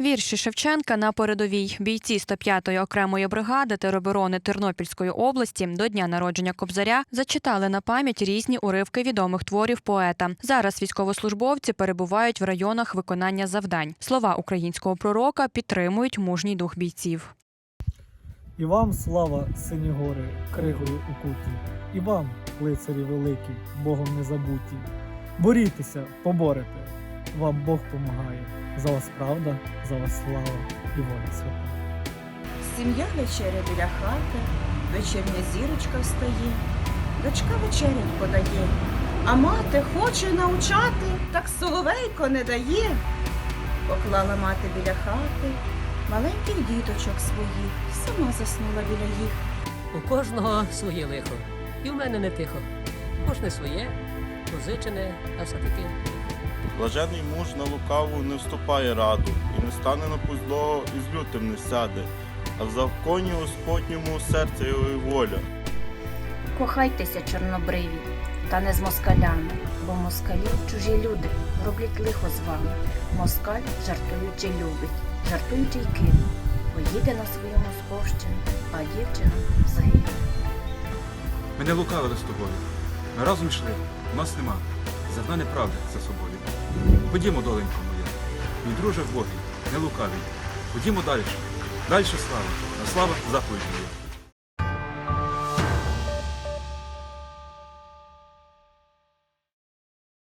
Вірші Шевченка на передовій. Бійці 105-ї окремої бригади тероборони Тернопільської області до дня народження Кобзаря зачитали на пам'ять різні уривки відомих творів поета. Зараз військовослужбовці перебувають в районах виконання завдань. Слова українського пророка підтримують мужній дух бійців. І вам слава, сині гори, кригою укуті, і вам, лицарі великі, Богом не забуті. Борітеся, поборете, вам Бог помагає. За вас правда, за вас слава і воля свята. Сім'я вечеря біля хати, вечірня зірочка встає, дочка вечерять подає, а мати хоче навчати, так соловейко не дає. Поклала мати біля хати маленьких діточок своїх, сама заснула біля їх. У кожного своє лихо. І в мене не тихо. Кожне своє, позичене, а все-таки Блажений муж на лукаву не вступає раду, і не стане на путь злого, і з лютим не сяде, а в законі Господньому серце його і воля. Кохайтеся, чорнобриві, та не з москалями, бо москалі чужі люди роблять лихо з вами. Москаль жартуючи любить, жартуючи й кине, поїде на свою московщину, а дівчина загине. Ми не лукавили з тобою. Ми разом йшли, нас нема. Завда неправди за собою. Ходімо, доленько моя. Мій друже Богий, не лукавий. Ходімо далі. Далі слава, а слава заповідь моя.